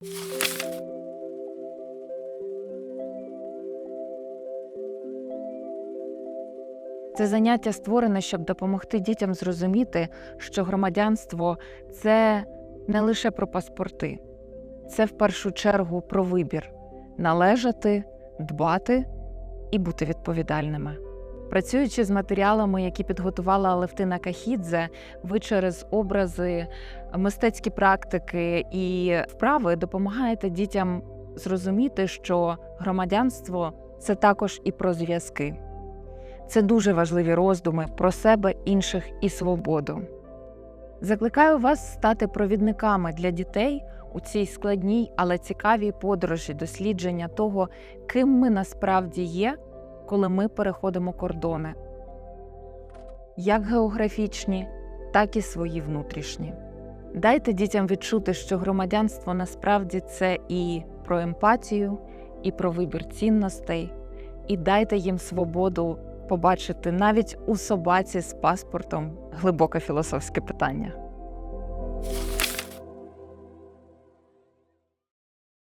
Це заняття створене, щоб допомогти дітям зрозуміти, що громадянство це не лише про паспорти, це в першу чергу про вибір належати, дбати і бути відповідальними. Працюючи з матеріалами, які підготувала Левтина Кахідзе, ви через образи, мистецькі практики і вправи допомагаєте дітям зрозуміти, що громадянство це також і про зв'язки. Це дуже важливі роздуми про себе, інших і свободу. Закликаю вас стати провідниками для дітей у цій складній, але цікавій подорожі дослідження того, ким ми насправді є, коли ми переходимо кордони, як географічні, так і свої внутрішні. Дайте дітям відчути, що громадянство насправді це і про емпатію, і про вибір цінностей, і дайте їм свободу побачити навіть у собаці з паспортом глибоке філософське питання.